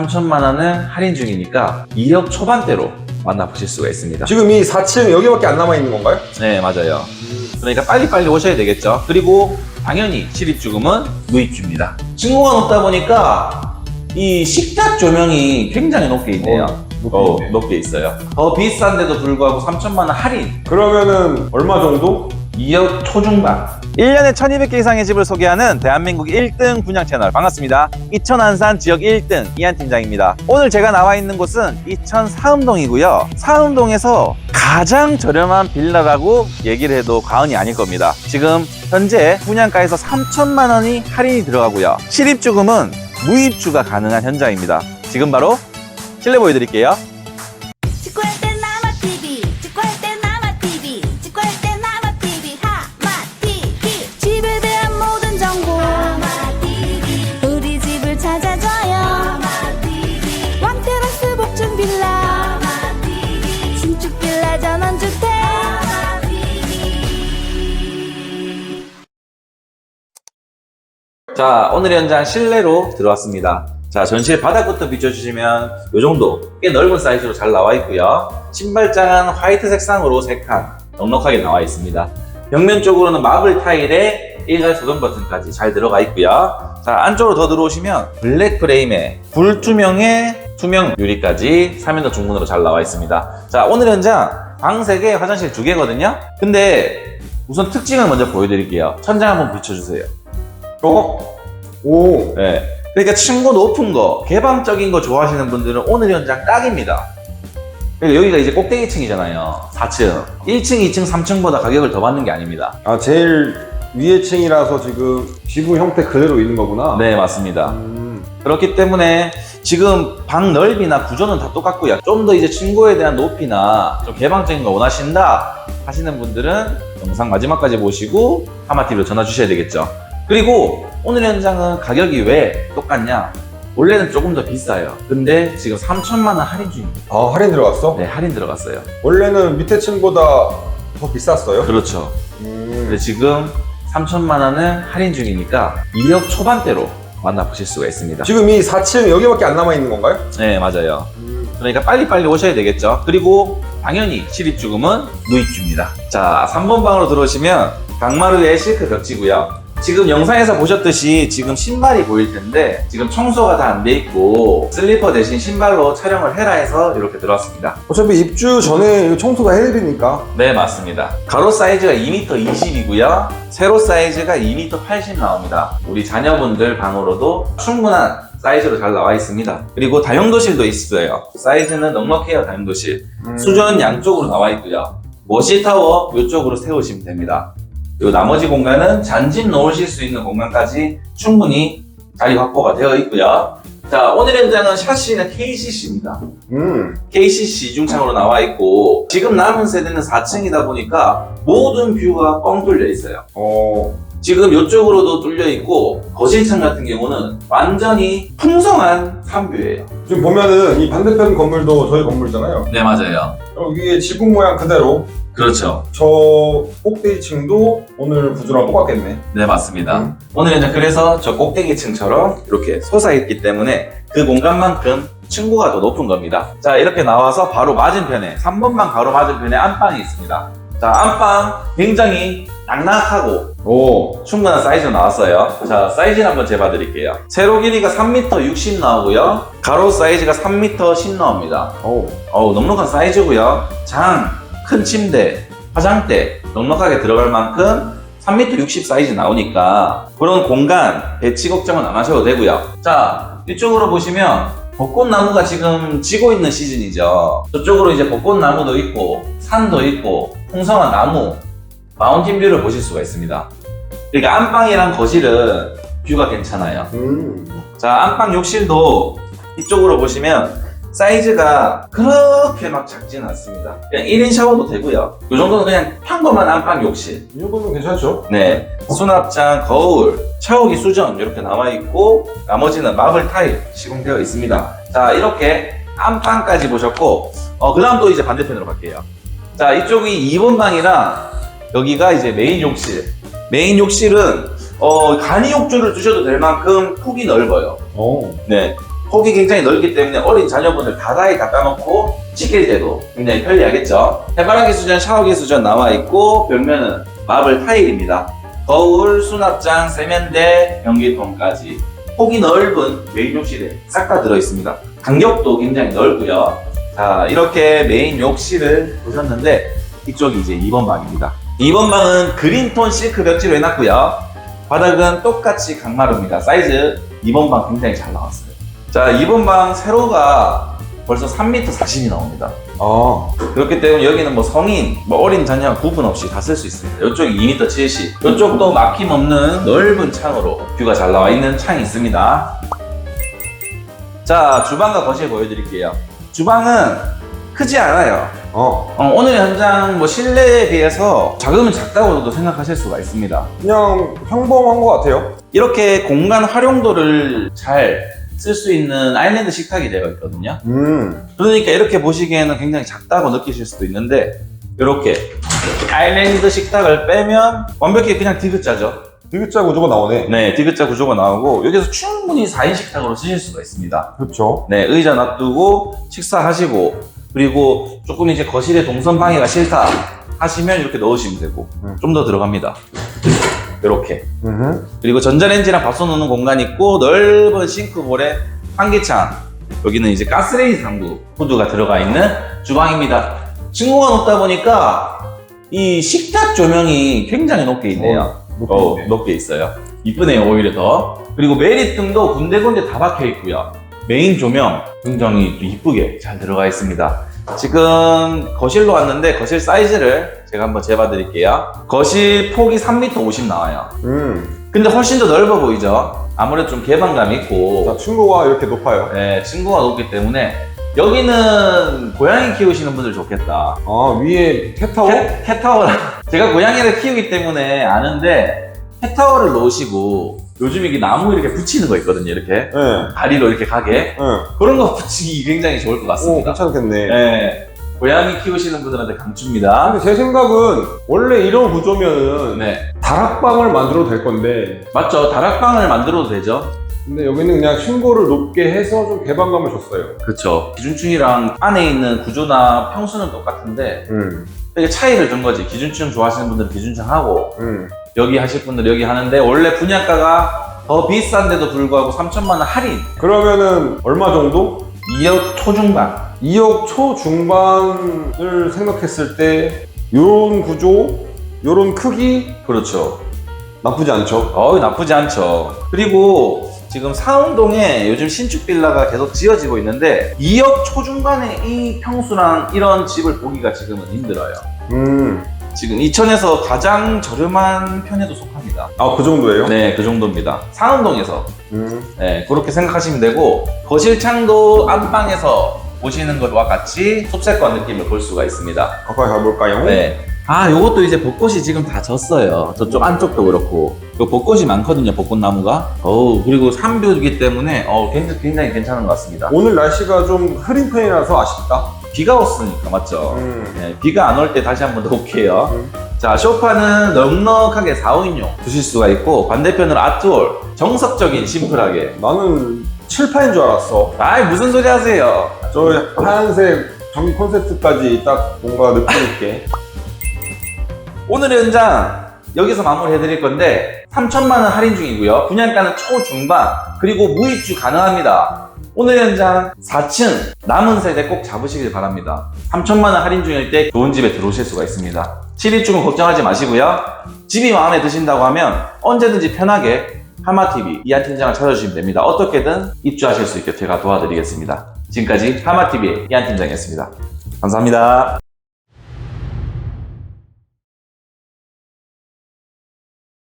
3천만 원은 할인 중이니까 2억 초반대로 만나보실 수가 있습니다. 지금 이 4층 여기밖에 안 남아 있는 건가요? 네, 맞아요. 그러니까 빨리빨리 오셔야 되겠죠. 그리고 당연히 실입주금은 무입주입니다. 층고가 높다 보니까 이 식탁 조명이 굉장히 높게 있네요. 높게 어, 있네. 높게 있어요. 더 비싼데도 불구하고 3천만 원 할인. 그러면은 얼마 정도? 2억 초중반. 1년에 1200개 이상의 집을 소개하는 대한민국 1등 분양 채널 반갑습니다. 이천 안산 지역 1등 이한 팀장입니다. 오늘 제가 나와 있는 곳은 이천 사음동이고요. 사음동에서 가장 저렴한 빌라라고 얘기를 해도 과언이 아닐 겁니다. 지금 현재 분양가에서 3천만 원이 할인이 들어가고요. 실입주금은 무입주가 가능한 현장입니다. 지금 바로 실내 보여드릴게요. 자, 오늘의 현장 실내로 들어왔습니다. 자, 전실 바닥부터 비춰주시면 이 정도 꽤 넓은 사이즈로 잘 나와 있고요. 신발장은 화이트 색상으로 3칸 넉넉하게 나와 있습니다. 벽면 쪽으로는 마블 타일에 일괄 소등 버튼까지 잘 들어가 있고요. 자, 안쪽으로 더 들어오시면 블랙 프레임에 불투명의 투명 유리까지 3연도 중문으로 잘 나와 있습니다. 자, 오늘 현장 방 3개, 화장실 2개거든요. 근데 우선 특징을 먼저 보여드릴게요. 천장 한번 비춰주세요. 어? 오. 네. 그러니까 층고 높은 거, 개방적인 거 좋아하시는 분들은 오늘 현장 딱입니다. 그러니까 여기가 이제 꼭대기층이잖아요. 4층. 1층, 2층, 3층보다 가격을 더 받는 게 아닙니다. 아, 제일 위에 층이라서 지금 지붕 형태 그대로 있는 거구나. 네, 맞습니다. 음. 그렇기 때문에 지금 방 넓이나 구조는 다 똑같고요. 좀 더 이제 층고에 대한 높이나 좀 개방적인 거 원하신다 하시는 분들은 영상 마지막까지 보시고 하마TV로 전화 주셔야 되겠죠. 그리고 오늘 현장은 가격이 왜 똑같냐? 원래는 조금 더 비싸요. 근데 지금 3천만 원 할인 중입니다. 아, 할인 들어갔어? 네, 할인 들어갔어요. 원래는 밑에 층보다 더 비쌌어요? 그렇죠. 음. 근데 지금 3천만 원은 할인 중이니까 2억 초반대로 만나보실 수가 있습니다. 지금 이 4층 여기밖에 안 남아 있는 건가요? 네, 맞아요. 음. 그러니까 빨리빨리 오셔야 되겠죠. 그리고 당연히 실입주금은 무입주입니다. 자, 3번 방으로 들어오시면 강마루의 실크 벽지고요. 지금 영상에서 보셨듯이 지금 신발이 보일 텐데 지금 청소가 다 안 돼 있고 슬리퍼 대신 신발로 촬영을 해라 해서 이렇게 들어왔습니다. 어차피 입주 전에 청소가 해드리니까. 네, 맞습니다. 가로 사이즈가 2m 20이고요. 세로 사이즈가 2m 80 나옵니다. 우리 자녀분들 방으로도 충분한 사이즈로 잘 나와 있습니다. 그리고 다용도실도 있어요. 사이즈는 넉넉해요, 다용도실. 음. 수전 양쪽으로 나와 있고요. 워시타워 이쪽으로 세우시면 됩니다. 그리고 나머지 공간은 잔짐 넣으실 수 있는 공간까지 충분히 자리 확보가 되어 있고요. 자, 오늘 현장은 샤시는 KCC입니다. 음. KCC 이중창으로 나와 있고 지금 남은 세대는 4층이다 보니까 모든 뷰가 뻥 뚫려 있어요. 어. 지금 이쪽으로도 뚫려 있고 거실층 같은 경우는 완전히 풍성한 산뷰예요. 지금 보면은 이 반대편 건물도 저희 건물이잖아요. 네 맞아요. 어, 이게 지붕 모양 그대로 그렇죠. 저 꼭대기층도 오늘 구조랑 똑같겠네. 네 맞습니다. 음. 오늘은 이제 그래서 저 꼭대기층처럼 이렇게 솟아있기 때문에 그 공간만큼 층고가 더 높은 겁니다. 자 이렇게 나와서 바로 맞은편에 3번방 바로 맞은편에 안방이 있습니다. 자 안방 굉장히 낙낙하고 오. 충분한 사이즈로 나왔어요. 자, 사이즈를 한번 재봐드릴게요. 세로 길이가 3m 60 나오고요. 가로 사이즈가 3m 10 나옵니다. 오. 어우, 넉넉한 사이즈고요. 장, 큰 침대, 화장대 넉넉하게 들어갈 만큼 3m 60 사이즈 나오니까 그런 공간 배치 걱정은 안 하셔도 되고요. 자, 이쪽으로 보시면 벚꽃나무가 지금 지고 있는 시즌이죠. 저쪽으로 이제 벚꽃나무도 있고 산도 있고 풍성한 나무, 마운틴 뷰를 보실 수가 있습니다. 그러니까 안방이랑 거실은 뷰가 괜찮아요. 음. 자, 안방 욕실도 이쪽으로 보시면 사이즈가 그렇게 막 작지는 않습니다. 그냥 1인 샤워도 되고요. 이 정도는 그냥 평범한 안방 욕실. 이 정도면 괜찮죠? 네. 수납장, 거울, 샤워기 수전 이렇게 나와 있고 나머지는 마블 타일 시공되어 있습니다. 자, 이렇게 안방까지 보셨고 어, 그다음 또 이제 반대편으로 갈게요. 자, 이쪽이 2번 방이랑 여기가 이제 메인 욕실. 메인 욕실은 어, 간이 욕조를 두셔도 될 만큼 폭이 넓어요. 오. 네. 폭이 굉장히 넓기 때문에 어린 자녀분들 바다에 갖다 놓고 씻길 때도 굉장히 편리하겠죠. 해바라기 수전, 샤워기 수전 나와 있고 벽면은 마블 타일입니다. 거울, 수납장, 세면대, 변기통까지 폭이 넓은 메인 욕실에 싹 다 들어 있습니다. 간격도 굉장히 넓고요. 자 이렇게 메인 욕실을 보셨는데 이쪽이 이제 2번 방입니다. 2번 방은 그린톤 실크 벽지로 해놨고요. 바닥은 똑같이 강마루입니다. 사이즈 2번 방 굉장히 잘 나왔어요. 자, 2번 방 세로가 벌써 3m 40이 나옵니다. 아, 그렇기 때문에 여기는 뭐 성인, 뭐 어린 자녀 구분 없이 다 쓸 수 있습니다. 이쪽이 2m 70. 이쪽도 막힘없는 넓은 창으로 뷰가 잘 나와 있는 창이 있습니다. 자, 주방과 거실 보여드릴게요. 주방은 크지 않아요. 어. 어, 오늘 현장 뭐 실내에 비해서 작으면 작다고도 생각하실 수가 있습니다. 그냥 평범한 것 같아요. 이렇게 공간 활용도를 잘 쓸 수 있는 아일랜드 식탁이 되어 있거든요. 음. 그러니까 이렇게 보시기에는 굉장히 작다고 느끼실 수도 있는데 이렇게 아일랜드 식탁을 빼면 완벽히 그냥 디귿자죠. 디귿자 구조가 나오네. 네, 디귿자 구조가 나오고 여기서 충분히 4인 식탁으로 쓰실 수가 있습니다. 그렇죠. 네, 의자 놔두고 식사하시고 그리고 조금 이제 거실에 동선 방해가 싫다 하시면 이렇게 넣으시면 되고 음. 좀더 들어갑니다. 이렇게 음. 그리고 전자레인지랑 밥솥 넣는 공간 있고 넓은 싱크볼에 환기창 여기는 이제 가스레인지 상부 후드가 들어가 있는 주방입니다 층고가 높다 보니까 이 식탁 조명이 굉장히 높게 있네요 높게 어, 있네. 높게 있어요 이쁘네요 오히려 더 그리고 메리등도 군데군데 다 박혀 있고요 메인 조명 굉장히 또 이쁘게 잘 들어가 있습니다 지금 거실로 왔는데 거실 사이즈를 제가 한번 재봐 드릴게요 거실 폭이 3m 50 나와요 음. 근데 훨씬 더 넓어 보이죠? 아무래도 좀 개방감 있고, 자, 층고가 이렇게 높아요. 네, 층고가 높기 때문에 여기는 고양이 키우시는 분들 좋겠다. 아, 위에 캣타워? 캣, 캣타워 제가 고양이를 키우기 때문에 아는데 캣타워를 놓으시고 요즘 이게 나무 이렇게 붙이는 거 있거든요. 이렇게 네. 다리로 이렇게 가게 네. 그런 거 붙이기 굉장히 좋을 것 오, 같습니다. 괜찮겠네. 네, 고양이 키우시는 분들한테 강추입니다. 근데 제 생각은 원래 이런 구조면은 네, 다락방을 만들어도 될 건데 맞죠? 다락방을 만들어도 되죠. 근데 여기는 그냥 층고를 높게 해서 좀 개방감을 줬어요. 그렇죠. 기준층이랑 안에 있는 구조나 평수는 똑같은데 음. 이게 차이를 준 거지. 기준층 좋아하시는 분들은 기준층 하고 음. 여기 하실 분들 여기 하는데 원래 분양가가 더 비싼데도 불구하고 3천만 원 할인. 그러면은 얼마 정도? 2억 초중반. 2억 초중반을 생각했을 때 요런 구조, 요런 크기 그렇죠. 나쁘지 않죠. 어이 나쁘지 않죠. 그리고 지금 상운동에 요즘 신축 빌라가 계속 지어지고 있는데 2억 초중반의 이 평수랑 이런 집을 보기가 지금은 힘들어요. 음. 지금 이천에서 가장 저렴한 편에도 속합니다. 아, 그 정도예요? 네, 그 정도입니다. 상운동에서 음. 네, 그렇게 생각하시면 되고 거실 창도 안방에서 보시는 것과 같이 숲세권 느낌을 볼 수가 있습니다. 가까이 가볼까요? 네. 아, 요것도 이제 벚꽃이 지금 다 졌어요. 저쪽 안쪽도 그렇고. 요 벚꽃이 많거든요, 벚꽃나무가. 어우, 그리고 산뷰이기 때문에 어, 굉장히, 굉장히 괜찮은 것 같습니다. 오늘 날씨가 좀 흐린 편이라서 아쉽다. 비가 왔으니까, 맞죠? 음. 네, 비가 안 올 때 다시 한번더 올게요. 음. 자, 소파는 넉넉하게 4, 5인용 두실 수가 있고, 반대편은 아트홀. 정석적인 심플하게. 나는 칠판인 줄 알았어. 아이, 무슨 소리 하세요? 저 하얀색 전기 콘셉트까지 딱 뭔가 느낌 있게. 오늘의 현장 여기서 마무리 해드릴 건데 3천만 원 할인 중이고요. 분양가는 초중반 그리고 무입주 가능합니다. 오늘 현장 4층 남은 세대 꼭 잡으시길 바랍니다. 3천만 원 할인 중일 때 좋은 집에 들어오실 수가 있습니다. 실입주는 걱정하지 마시고요. 집이 마음에 드신다고 하면 언제든지 편하게 하마TV 이한 팀장을 찾아주시면 됩니다. 어떻게든 입주하실 수 있게 제가 도와드리겠습니다. 지금까지 하마TV의 이한 팀장이었습니다. 감사합니다.